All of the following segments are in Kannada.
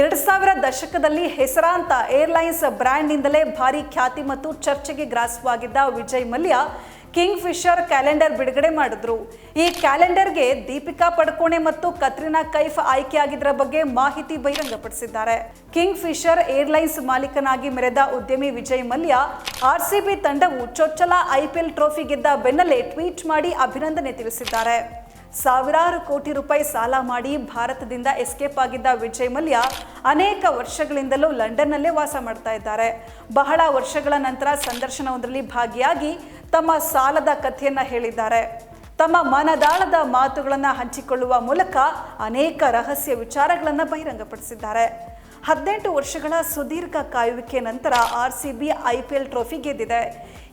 ಎರಡು ಸಾವಿರ ದಶಕದಲ್ಲಿ ಹೆಸರಾಂತ ಏರ್ಲೈನ್ಸ್ ಬ್ರ್ಯಾಂಡ್ನಿಂದಲೇ ಭಾರಿ ಖ್ಯಾತಿ ಮತ್ತು ಚರ್ಚೆಗೆ ಗ್ರಾಸವಾಗಿದ್ದ Vijay Mallya Kingfisher calendar ಬಿಡುಗಡೆ ಮಾಡಿದ್ರು. ಈ ಕ್ಯಾಲೆಂಡರ್ಗೆ ದೀಪಿಕಾ ಪಡುಕೋಣೆ ಮತ್ತು ಕತ್ರಿನಾ ಕೈಫ್ ಆಯ್ಕೆಯಾಗಿದ್ದರ ಬಗ್ಗೆ ಮಾಹಿತಿ ಬಹಿರಂಗಪಡಿಸಿದ್ದಾರೆ. ಕಿಂಗ್ ಫಿಶರ್ ಏರ್ಲೈನ್ಸ್ ಮಾಲೀಕನಾಗಿ ಮೆರೆದ ಉದ್ಯಮಿ ವಿಜಯ್ ಮಲ್ಯ ಆರ್ಸಿಬಿ ತಂಡವು ಚೊಚ್ಚಲ ಐಪಿಎಲ್ ಟ್ರೋಫಿ ಗೆದ್ದ ಬೆನ್ನಲ್ಲೇ ಟ್ವೀಟ್ ಮಾಡಿ ಅಭಿನಂದನೆ ತಿಳಿಸಿದ್ದಾರೆ. ಸಾವಿರಾರು ಕೋಟಿ ರೂಪಾಯಿ ಸಾಲ ಮಾಡಿ ಭಾರತದಿಂದ ಎಸ್ಕೇಪ್ ಆಗಿದ್ದ ವಿಜಯ್ ಮಲ್ಯ ಅನೇಕ ವರ್ಷಗಳಿಂದಲೂ ಲಂಡನ್ನಲ್ಲೇ ವಾಸ ಮಾಡ್ತಾ ಇದ್ದಾರೆ. ಬಹಳ ವರ್ಷಗಳ ನಂತರ ಸಂದರ್ಶನವೊಂದರಲ್ಲಿ ಭಾಗಿಯಾಗಿ ತಮ್ಮ ಸಾಲದ ಕಥೆಯನ್ನ ಹೇಳಿದ್ದಾರೆ. ತಮ್ಮ ಮನದಾಳದ ಮಾತುಗಳನ್ನು ಹಂಚಿಕೊಳ್ಳುವ ಮೂಲಕ ಅನೇಕ ರಹಸ್ಯ ವಿಚಾರಗಳನ್ನು ಬಹಿರಂಗಪಡಿಸಿದ್ದಾರೆ. ಹದಿನೆಂಟು ವರ್ಷಗಳ ಸುದೀರ್ಘ ಕಾಯುವಿಕೆ ನಂತರ R C B I P L trophy ಗೆದ್ದಿದೆ.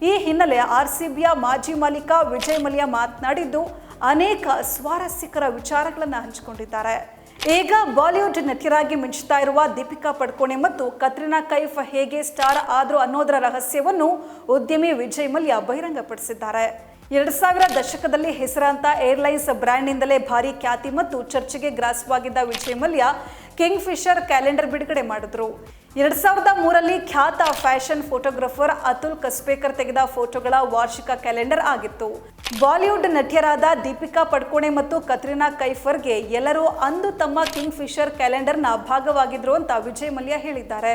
ಈ ಹಿನ್ನೆಲೆ ಆರ್ ಸಿ ಬಿಯ ಮಾಜಿ ಮಾಲೀಕ ವಿಜಯ್ ಮಲ್ಯ ಮಾತನಾಡಿದ್ದು ಅನೇಕ ಸ್ವಾರಸ್ಯಕರ ವಿಚಾರಗಳನ್ನು ಹಂಚಿಕೊಂಡಿದ್ದಾರೆ. ಈಗ ಬಾಲಿವುಡ್ ನಟಿಯರಾಗಿ ಮಿಂಚುತ್ತಾ ಇರುವ ದೀಪಿಕಾ ಪಡ್ಕೋಣೆ ಮತ್ತು ಕತ್ರಿನಾ ಕೈಫ್ ಹೇಗೆ ಸ್ಟಾರ್ ಆದ್ರು ಅನ್ನೋದರ ರಹಸ್ಯವನ್ನು ಉದ್ಯಮಿ ವಿಜಯ್ ಮಲ್ಯ ಬಹಿರಂಗಪಡಿಸಿದ್ದಾರೆ. ಎರಡು ಸಾವಿರ ದಶಕದಲ್ಲಿ ಹೆಸರಾಂತ ಏರ್ಲೈನ್ಸ್ ಬ್ರ್ಯಾಂಡ್ನಿಂದಲೇ ಭಾರಿ ಖ್ಯಾತಿ ಮತ್ತು ಚರ್ಚೆಗೆ ಗ್ರಾಸವಾಗಿದ್ದ Vijay Mallya Kingfisher calendar ಬಿಡುಗಡೆ ಮಾಡಿದ್ರು. ಎರಡ್ ಸಾವಿರದ ಮೂರಲ್ಲಿ ಖ್ಯಾತ ಫ್ಯಾಷನ್ ಫೋಟೋಗ್ರಾಫರ್ ಅತುಲ್ ಕಸ್ಬೇಕರ್ ತೆಗೆದ ಫೋಟೋಗಳ ವಾರ್ಷಿಕ ಕ್ಯಾಲೆಂಡರ್ ಆಗಿತ್ತು. ಬಾಲಿವುಡ್ ನಟಿಯರಾದ ದೀಪಿಕಾ ಪಡ್ಕೋಣೆ ಮತ್ತು ಕತ್ರಿನಾ ಕೈಫರ್ಗೆ ಎಲ್ಲರೂ ಅಂದು ತಮ್ಮ ಕಿಂಗ್ ಫಿಶರ್ ಕ್ಯಾಲೆಂಡರ್ನ ಭಾಗವಾಗಿದ್ರು ಅಂತ ವಿಜಯ್ ಮಲ್ಯ ಹೇಳಿದ್ದಾರೆ.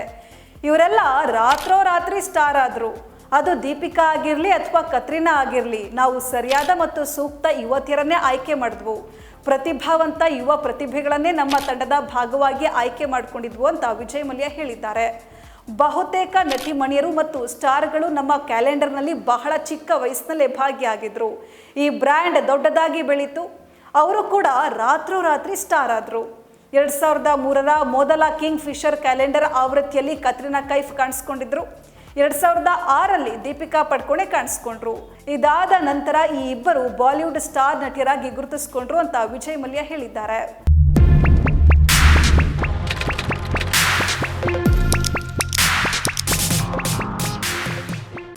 ಇವರೆಲ್ಲ ರಾತ್ರೋರಾತ್ರಿ ಸ್ಟಾರ್ ಆದ್ರು. ಅದು ದೀಪಿಕಾ ಆಗಿರಲಿ ಅಥವಾ ಕತ್ರಿನಾ ಆಗಿರಲಿ, ನಾವು ಸರಿಯಾದ ಮತ್ತು ಸೂಕ್ತ ಯುವತಿಯರನ್ನೇ ಆಯ್ಕೆ ಮಾಡಿದ್ವು. ಪ್ರತಿಭಾವಂತ ಯುವ ಪ್ರತಿಭೆಗಳನ್ನೇ ನಮ್ಮ ತಂಡದ ಭಾಗವಾಗಿ ಆಯ್ಕೆ ಮಾಡಿಕೊಂಡಿದ್ವು ಅಂತ ವಿಜಯ್ ಮಲ್ಯ ಹೇಳಿದ್ದಾರೆ. ಬಹುತೇಕ ನಟಿಮಣಿಯರು ಮತ್ತು ಸ್ಟಾರ್ಗಳು ನಮ್ಮ ಕ್ಯಾಲೆಂಡರ್ನಲ್ಲಿ ಬಹಳ ಚಿಕ್ಕ ವಯಸ್ಸಿನಲ್ಲೇ ಭಾಗಿಯಾಗಿದ್ರು. ಈ ಬ್ರ್ಯಾಂಡ್ ದೊಡ್ಡದಾಗಿ ಬೆಳೀತು. ಅವರು ಕೂಡ ರಾತ್ರೋರಾತ್ರಿ ಸ್ಟಾರ್ ಆದರು. ಎರಡು ಸಾವಿರದ ಮೂರರ ಮೊದಲ ಕಿಂಗ್ ಫಿಶರ್ ಕ್ಯಾಲೆಂಡರ್ ಆವೃತ್ತಿಯಲ್ಲಿ ಕತ್ರಿನಾ ಕೈಫ್ ಕಾಣಿಸ್ಕೊಂಡಿದ್ರು. ಎರಡು ಸಾವಿರದ ಆರಲ್ಲಿ ದೀಪಿಕಾ ಪಡ್ಕೊಣೆ ಕಾಣಿಸ್ಕೊಂಡ್ರು. ಇದಾದ ನಂತರ ಈ ಇಬ್ಬರು ಬಾಲಿವುಡ್ ಸ್ಟಾರ್ ನಟಿಯರಾಗಿ ಗುರುತಿಸಿಕೊಂಡ್ರು ಅಂತ ವಿಜಯ್ ಮಲ್ಯ ಹೇಳಿದ್ದಾರೆ.